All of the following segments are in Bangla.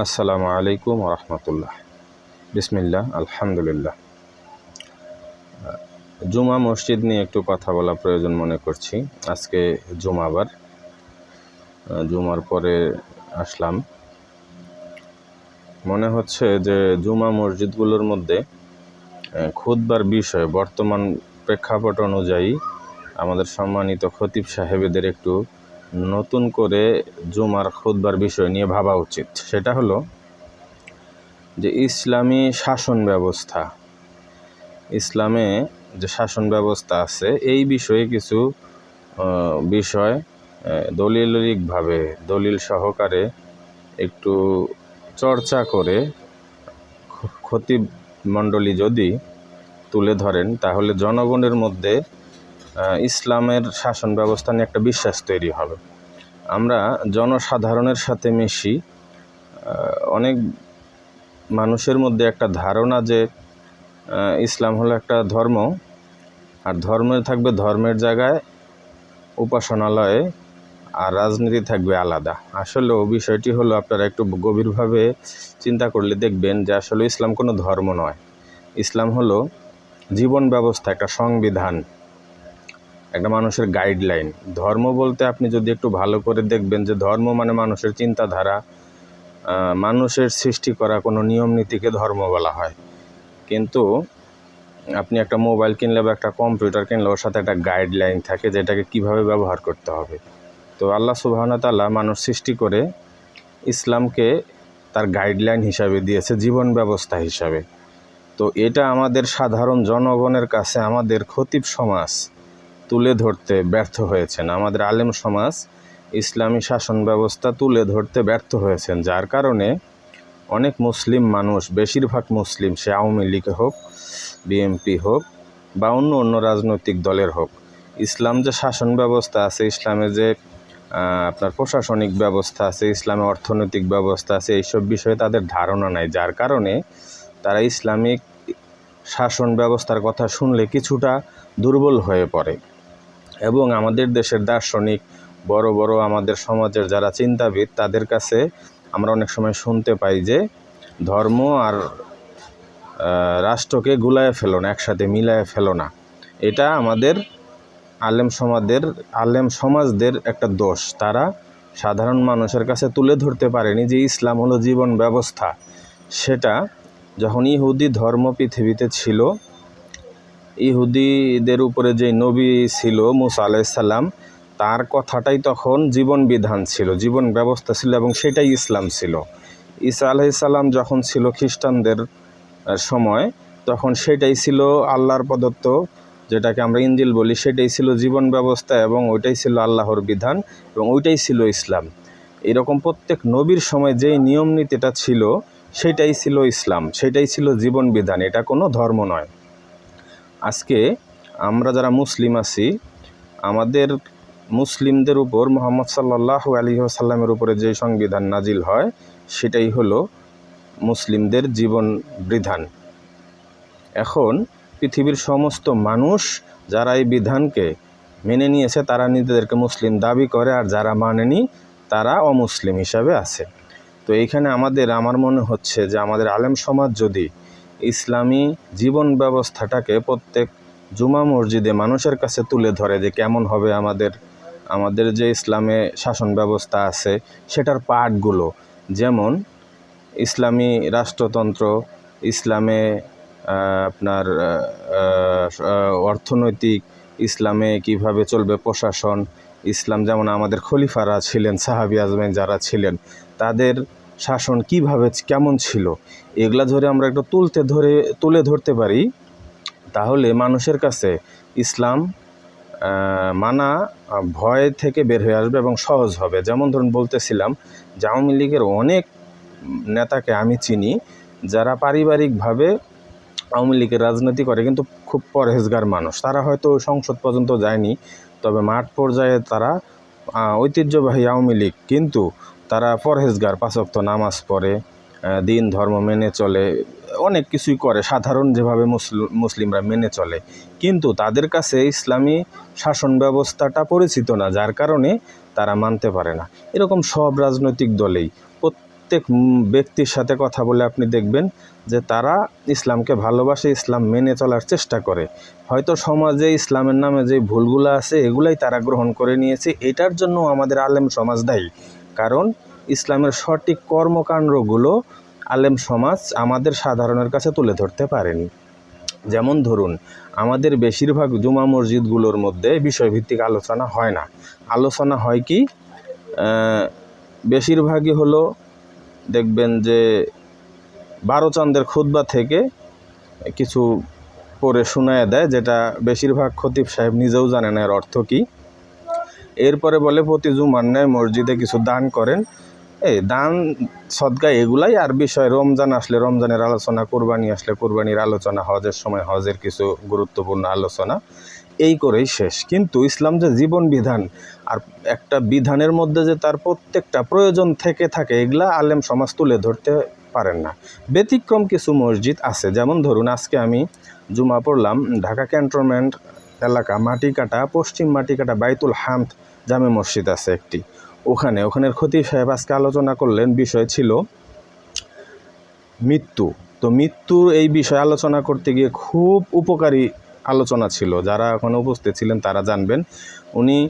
আসসালামু আলাইকুম রহমতুল্লাহ। বিসমিল্লাহ, আলহামদুলিল্লাহ। জুমা মসজিদ নিয়ে একটু কথা বলা প্রয়োজন মনে করছি। আজকে জুমাবার, জুমার পরে আসলাম। মনে হচ্ছে যে জুমা মসজিদগুলোর মধ্যে খুদবার বিষয়, বর্তমান প্রেক্ষাপট অনুযায়ী আমাদের সম্মানিত খতিব সাহেবেদের একটু নতুন করে জুমার খুদবার বিষয় নিয়ে ভাবা উচিত। সেটা হলো যে ইসলামী শাসন ব্যবস্থা। ইসলামে যে শাসন ব্যবস্থা আছে, এই বিষয়ে কিছু বিষয় দলিলিকভাবে, দলিল সহকারে একটু চর্চা করে খতিব মণ্ডলী যদি তুলে ধরেন, তাহলে জনগণের মধ্যে ইসলামের শাসন ব্যবস্থা নিয়ে একটা বিশ্বাস তৈরি হবে। আমরা জনসাধারণের সাথে মিশি অনেক মানুষের মধ্যে একটা ধারণা যে ইসলাম হলো একটা ধর্ম, আর ধর্মে থাকবে ধর্মের জায়গায়, উপাসনালয়ে, আর রাজনীতি থাকবে আলাদা। আসলে বিষয়টি হলো আপনারা একটু গভীরভাবে চিন্তা করলে দেখবেন যে আসলে ইসলাম কোনো ধর্ম নয়। ইসলাম হলো জীবন ব্যবস্থা, একটা সংবিধান। একটা মানুষের গাইডলাইন ধর্ম বলতে আপনি যদি একটু ভালো করে দেখবেন যে ধর্ম মানে মানুষের চিন্তাধারা মানুষের সৃষ্টি করা কোনো নিয়ম নীতিকে ধর্ম বলা হয়। কিন্তু আপনি একটা মোবাইল কিনলে বা একটা কম্পিউটার কিনলে ওর সাথে একটা গাইডলাইন থাকে যেটাকে কীভাবে ব্যবহার করতে হবে। তো আল্লাহ সুবাহতাল্লাহ মানুষ সৃষ্টি করে ইসলামকে তার গাইডলাইন হিসাবে দিয়েছে, জীবন ব্যবস্থা হিসাবে। তো এটা আমাদের সাধারণ জনগণের কাছে আমাদের খতিব সমাজ। তুলে ধরতে ব্যর্থ হয়েছেন। আমাদের আলেম সমাজ ইসলামী শাসন ব্যবস্থা তুলে ধরতে ব্যর্থ হয়েছেন, যার কারণে অনেক মুসলিম মানুষ, বেশিরভাগ মুসলিম, সে আওয়ামী লীগ হোক বিএমপি হোক বা অন্য অন্য রাজনৈতিক দলের হোক, ইসলাম যে শাসন ব্যবস্থা আছে ইসলামে যে আপনার প্রশাসনিক ব্যবস্থা আছে, ইসলামে অর্থনৈতিক ব্যবস্থা আছে, এইসব বিষয়ে তাদের ধারণা নাই, যার কারণে তারা ইসলামিক শাসন ব্যবস্থার কথা শুনলে কিছুটা দুর্বল হয়ে পড়ে। এবং আমাদের দেশের দার্শনিক, বড় বড় আমাদের সমাজের যারা চিন্তাবিদ, তাদের কাছে আমরা অনেক সময় শুনতে পাই যে ধর্ম আর রাষ্ট্রকে গুলায় ফেলো না, একসাথে মিলায় ফেলো না। এটা আমাদের আলেম সমাজের, আলেম সমাজদের একটা দোষ। তারা সাধারণ মানুষের কাছে তুলে ধরতে পারেনি যে ইসলাম হলো জীবন ব্যবস্থা। সেটা যখন ইহুদি ধর্ম পৃথিবীতে ছিল ইহুদিদের উপরে যে নবী ছিল মুসা আলাইসাল্লাম তার কথাটাই তখন জীবন বিধান ছিল, জীবন ব্যবস্থা ছিল এবং সেটাই ইসলাম ছিল। ঈসা আলাইসাল্লাম যখন ছিল খ্রিস্টানদের সময়, তখন সেটাই ছিল আল্লাহর প্রদত্ত, যেটাকে আমরা ইঞ্জিল বলি, সেটাই ছিল জীবন ব্যবস্থা এবং ওইটাই ছিল আল্লাহর বিধান এবং ওইটাই ছিল ইসলাম। এরকম প্রত্যেক নবীর সময় যেই নিয়ম নীতিটা ছিল, সেটাই ছিল ইসলাম, সেটাই ছিল জীবন বিধান, এটা কোনো ধর্ম নয়। আজকে আমরা যারা মুসলিম আছি, আমাদের মুসলিমদের উপর মোহাম্মদ সাল্লাহ আলী সাল্লামের উপরে যে সংবিধান নাজিল হয়, সেটাই হলো মুসলিমদের জীবন বিধান। এখন পৃথিবীর সমস্ত মানুষ যারা এই বিধানকে মেনে নিয়েছে, তারা নিজেদেরকে মুসলিম দাবি করে, আর যারা মানেনি, তারা অমুসলিম হিসাবে আছে। তো এইখানে আমাদের, আমার মনে হচ্ছে যে আমাদের আলেম সমাজ যদি ইসলামী জীবন ব্যবস্থাটাকে প্রত্যেক জুমা মসজিদে মানুষের কাছে তুলে ধরে যে কেমন হবে আমাদের আমাদের যে ইসলামে শাসন ব্যবস্থা আছে, সেটার পার্টগুলো যেমন, ইসলামী রাষ্ট্রতন্ত্র, ইসলামে আপনার অর্থনৈতিক, ইসলামে কীভাবে চলবে প্রশাসন, ইসলাম যেমন আমাদের খলিফারা ছিলেন, সাহাবি আজমেন যারা ছিলেন, তাদের শাসন কীভাবে কেমন ছিল, এগুলা ধরে আমরা একটু তুলতে ধরে, তুলে ধরতে পারি। তাহলে মানুষের কাছে ইসলাম মানা ভয় থেকে বের হয়ে আসবে এবং সহজ হবে। যেমন ধরুন বলতেছিলাম যে আওয়ামী লীগের অনেক নেতাকে আমি চিনি, যারা পারিবারিকভাবে আওয়ামী লীগের রাজনীতি করে, কিন্তু খুব পরহেজগার মানুষ। তারা হয়তো সংসদ পর্যন্ত যায়নি, তবে মাঠ পর্যায়ে তারা ঐতিহ্যবাহী আওয়ামী লীগ। কিন্তু তারা পরহেজগার পাচক্ত নামাজ পড়ে দিন ধর্ম মেনে চলে, অনেক কিছুই করে, সাধারণ যেভাবে মুসলিমরা মেনে চলে। কিন্তু তাদের কাছে ইসলামী শাসন ব্যবস্থাটা পরিচিত না, যার কারণে তারা মানতে পারে না। এরকম সব রাজনৈতিক দলেই, প্রত্যেক ব্যক্তির সাথে কথা বলে আপনি দেখবেন যে তারা ইসলামকে ভালোবাসে, ইসলাম মেনে চলার চেষ্টা করে। হয়তো সমাজে ইসলামের নামে যে ভুলগুলো আছে, এগুলাই তারা গ্রহণ করে নিয়েছে, এটার জন্য আমাদের আলেম সমাজ দায়ী। কারণ ইসলামের সঠিক কর্মকাণ্ডগুলো আলেম সমাজ আমাদের সাধারণের কাছে তুলে ধরতে পারেনি। যেমন ধরুন, আমাদের বেশিরভাগ জুমা মসজিদগুলোর মধ্যে বিষয়ভিত্তিক আলোচনা হয় না। আলোচনা হয় কি? বেশিরভাগই হলো দেখবেন যে বারো চান্দের খুতবা থেকে কিছু পড়ে শোনায় দেয়, যেটা বেশিরভাগ খতিব সাহেব নিজেও জানে না এর অর্থ কী। এরপরে বলে, প্রতি জুমার মসজিদে কিছু দান করেন। এই দান সদকা এগুলাই আর বিষয়, রমজান আসলে রমজানের আলোচনা, কোরবানি আসলে কোরবানির আলোচনা, হজের সময় হজের কিছু গুরুত্বপূর্ণ আলোচনা, এই করেই শেষ। কিন্তু ইসলাম যে জীবন বিধান আর একটা বিধানের মধ্যে যে তার প্রত্যেকটা প্রয়োজন থেকে থাকে, এগুলা আলেম সমাজ তুলে ধরতে পারেন না। ব্যতিক্রম কিছু মসজিদ আছে। যেমন ধরুন, আজকে আমি জুমা পড়লাম, ঢাকা ক্যান্টনমেন্ট এলাকা মাটিকাটা পশ্চিম মাটিকাটা বাইতুল হামদ জামে মসজিদ আছে একটি। ওখানে, ওখানের খতিব সাহেব আজকে আলোচনা করলেন, বিষয় ছিল মৃত্যু। তো মৃত্যুর এই বিষয়ে আলোচনা করতে গিয়ে খুব উপকারী আলোচনা ছিল। যারা ওখানে উপস্থিত ছিলেন, তারা জানবেন। উনি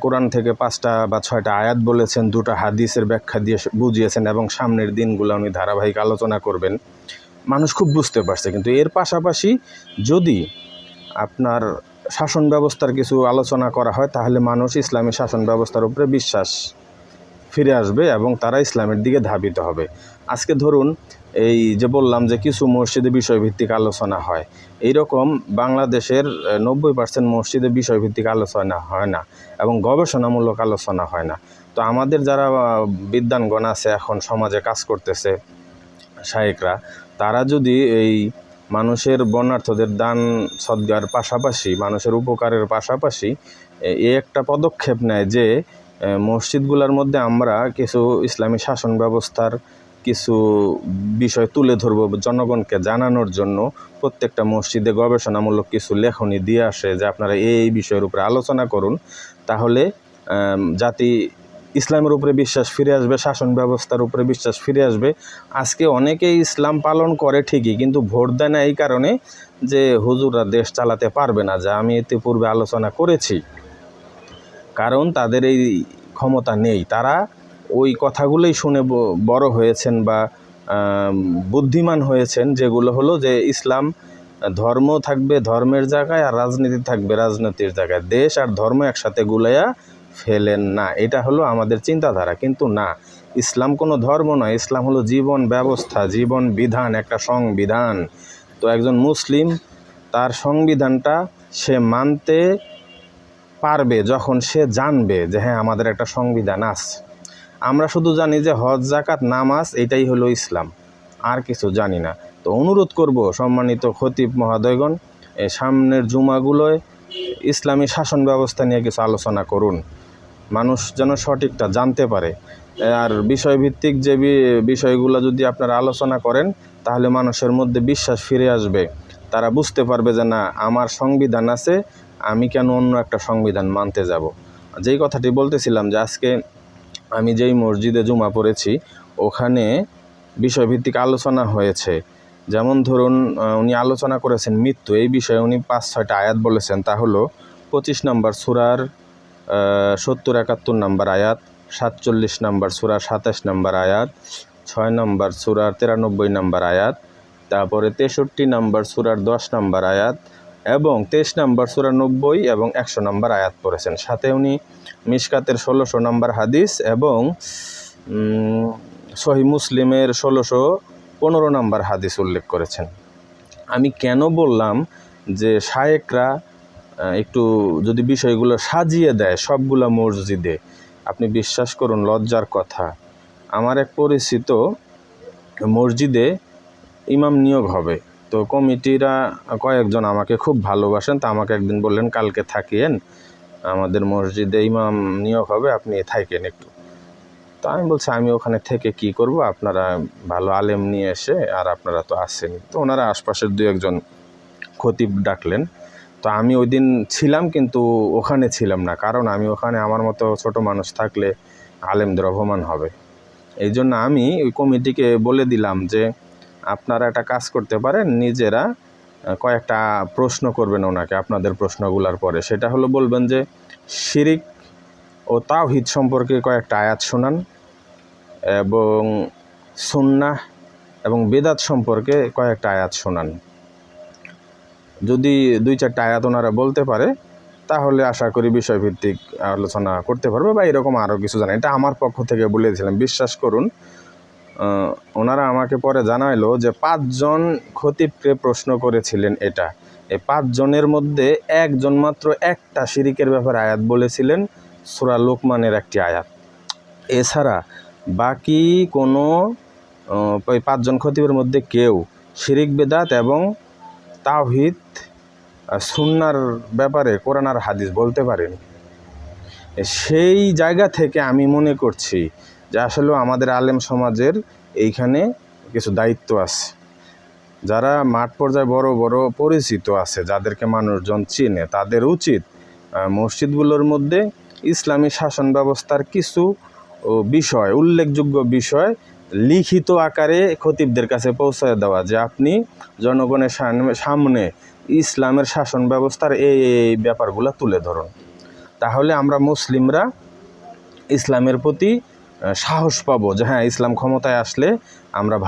কোরআন থেকে পাঁচটা বা ছয়টা আয়াত বলেছেন, দুটো হাদিসের ব্যাখ্যা দিয়ে বুঝিয়েছেন এবং সামনের দিনগুলো উনি ধারাবাহিক আলোচনা করবেন। মানুষ খুব বুঝতে পারছে। কিন্তু এর পাশাপাশি যদি আপনার শাসন ব্যবস্থার কিছু আলোচনা করা হয় তাহলে মানুষ ইসলামী শাসন ব্যবস্থার উপরে বিশ্বাস ফিরে আসবে এবং তারা ইসলামের দিকে ধাবিত হবে। আজকে ধরুন এই যে বললাম যে কিছু মসজিদে বিষয়ভিত্তিক আলোচনা হয় এই রকম বাংলাদেশের নব্বই পার্সেন্ট মসজিদে বিষয়ভিত্তিক আলোচনা হয় না এবং গবেষণামূলক আলোচনা হয় না। তো আমাদের যারা আহ, বিদ্বানগণ আছে এখন সমাজে কাজ করতেছে শায়েকরা তারা যদি এই মানুষের বর্ণার্থদের দান সদ্গার পাশাপাশি, মানুষের উপকারের পাশাপাশি, এ- একটা পদক্ষেপ নেয় যে মসজিদগুলোর মধ্যে আমরা কিছু ইসলামী শাসন ব্যবস্থার কিছু বিষয় তুলে ধরব জনগণকে জানানোর জন্য। প্রত্যেকটা মসজিদে গবেষণামূলক কিছু লেখনী দিয়ে আসে যে, আপনারা এই বিষয়ের উপরে আলোচনা করুন। তাহলে জাতি ইসলামের উপরে বিশ্বাস ফিরে আসবে, শাসন ব্যবস্থার উপরে বিশ্বাস ফিরে আসবে। আজকে অনেকেই ইসলাম পালন করে ঠিকই, কিন্তু ভোট দেয় না এই কারণে যে হুজুররা দেশ চালাতে পারবে না, যা আমি এতে পূর্বে আলোচনা করেছি। কারণ তাদের এই ক্ষমতা নেই। তারা ওই কথাগুলোই শুনে বড় হয়েছেন বা বুদ্ধিমান হয়েছেন, যেগুলো হলো যে ইসলাম ধর্ম থাকবে ধর্মের জায়গায় আর রাজনীতি থাকবে রাজনীতির জায়গায়। দেশ আর ধর্ম একসাথে গুলাইয়া ফেলেন না। এটা হলো আমাদের চিন্তাধারা। কিন্তু না, ইসলাম কোনো ধর্ম নয়। ইসলাম হলো জীবন ব্যবস্থা, জীবন বিধান, একটা সংবিধান। তো একজন মুসলিম, তার সংবিধানটা সে মানতে পারবে যখন সে জানবে যে হ্যাঁ আমাদের একটা সংবিধান আছে। আমরা শুধু জানি যে হজ জাকাত নামাজ, এটাই হলো ইসলাম। আর কিছু জানি না। তো অনুরোধ করব সম্মানিত খতিব মহাদয়গণ সামনের জুমাগুলোয় ইসলামী শাসন ব্যবস্থা নিয়ে কিছু আলোচনা করুন। মানুষ যেন সঠিকটা জানতে পারে। আর বিষয়ভিত্তিক যে বিষয়গুলো যদি আপনারা আলোচনা করেন, তাহলে মানুষের মধ্যে বিশ্বাস ফিরে আসবে। তারা বুঝতে পারবে যে না, আমার সংবিধান আছে, আমি কেন অন্য একটা সংবিধান মানতে যাব। যেই কথাটি বলতেছিলাম যে আজকে আমি যেই মসজিদে জুমা পড়েছি, ওখানে বিষয়ভিত্তিক আলোচনা হয়েছে। যেমন ধরুন উনি আলোচনা করেছেন মৃত্যু, এই বিষয়ে উনি পাঁচ ছয়টা আয়াত বলেছেন। তা হলো পঁচিশ নম্বর সুরার সত্তর একাত্তর নম্বর আয়াত, সাতচল্লিশ নম্বর সুরার সাতাশ নম্বর আয়াত, ছয় নম্বর সুরার তিরানব্বই নম্বর আয়াত, তারপরে তেষট্টি নম্বর সুরার দশ নম্বর আয়াত এবং তেইশ নম্বর সুরা নব্বই এবং একশো নম্বর আয়াত পড়েছেন। সাথে উনি মিশকাতের ষোলোশো নম্বর হাদিস এবং সহি মুসলিমের ষোলোশো পনেরো নম্বর হাদিস উল্লেখ করেছেন। আমি কেন বললাম যে শায়েকরা একটু যদি বিষয়গুলো সাজিয়ে দেয়, সবগুলো মসজিদে, আপনি বিশ্বাস করুন, লজ্জার কথা। আমার এক পরিচিত মসজিদে ইমাম নিয়োগ হবে। তো কমিটিরা কয়েকজন আমাকে খুব ভালোবাসেন, তা আমাকে একদিন বললেন, কালকে থাকিয়েন, আমাদের মসজিদে ইমাম নিয়োগ হবে, আপনি থাকেন একটু। তো আমি বলছি, আমি ওখানে থেকে কি করব? আপনারা ভালো আলেম নিয়ে এসে, আর আপনারা তো আসেনি তো ওনারা আশপাশের দু একজন খতিব ডাকলেন। তো আমি ওই দিন ছিলাম কিন্তু ওখানে ছিলাম না। কারণ আমি ওখানে আমার মতো ছোট মানুষ থাকলে আলেমদের অপমান হবে। এই জন্য আমি ওই কমিটিকে বলে দিলাম যে, আপনারা একটা কাজ করতে পারেন, নিজেরা কয়েকটা প্রশ্ন করবেন ওনাকে, আপনাদের প্রশ্নগুলোর পরে। সেটা হলো বলবেন যে, শিরিক ও তাওহিদ সম্পর্কে কয়েকটা আয়াত শোনান এবং সুন্নাহ এবং বেদাত সম্পর্কে কয়েকটা আয়াত শোনান। যদি দুই চারটা আয়াত ওনারা বলতে পারে, তাহলে আশা করি বিষয়ভিত্তিক আলোচনা করতে পারবে বা এরকম আরও কিছু জানে। এটা আমার পক্ষ থেকে বলেছিলাম, বিশ্বাস করুন ওনারা আমাকে পরে জানাইলো যে পাঁচজন খতিবকে প্রশ্ন করেছিলেন এটা। এই পাঁচজনের মধ্যে একজন মাত্র একটা শিরিকের ব্যাপারে আয়াত বলেছিলেন, সুরা লোকমানের একটি আয়াত। এছাড়া বাকি কোনো ওই পাঁচজন খতিবের মধ্যে কেউ শিরিক বেদাত এবং তাওহিদ আহ, সুন্নার ব্যাপারে কোরআন আর হাদিস বলতে পারেন। সেই জায়গা থেকে আমি মনে করছি যে আসলে আমাদের আলেম সমাজের এইখানে কিছু দায়িত্ব আছে। যারা মাঠ পর্যায়ে বড় বড় পরিচিত আছে যাদেরকে মানুষজন চিনে তাদের উচিত মসজিদগুলোর মধ্যে ইসলামী শাসন ব্যবস্থার কিছু বিষয় উল্লেখযোগ্য বিষয় লিখিত আকারে খতিবদের কাছে পৌঁছায় দেওয়া যে আপনি জনগণের সামনে- ইসলামের শাসন ব্যবস্থার এই এই ব্যাপারগুলো তুলে ধরুন। তাহলে আমরা মুসলিমরা ইসলামের প্রতি সাহস পাবো যে হ্যাঁ ইসলাম ক্ষমতায় আসলে আমরা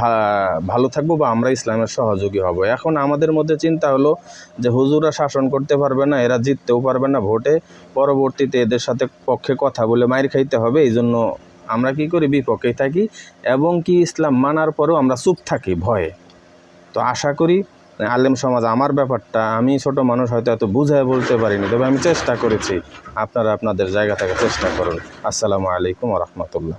ভালো থাকব বা আমরা ইসলামের সহযোগী হব। এখন আমাদের মধ্যে চিন্তা হলো যে হুজুরা শাসন করতে পারবে না, এরা জিততেও পারবে না, ভোটে পরবর্তীতে এদের সাথে পক্ষে কথা বলে মাইর খাইতে হবে এই জন্য আমরা কি করি? বিপক্ষে থাকি এবং কি ইসলাম মানার পরেও আমরা চুপ থাকি ভয়ে। তো আশা করি, আলেম সমাজ আমার ব্যাপারটা আমি ছোট মানুষ হয়তো এত বুঝায় বলতে পারিনি, তবে আমি চেষ্টা করেছি। আপনারা আপনাদের জায়গা থেকে চেষ্টা করুন। আসসালামু আলাইকুম রহমতুল্লাহ।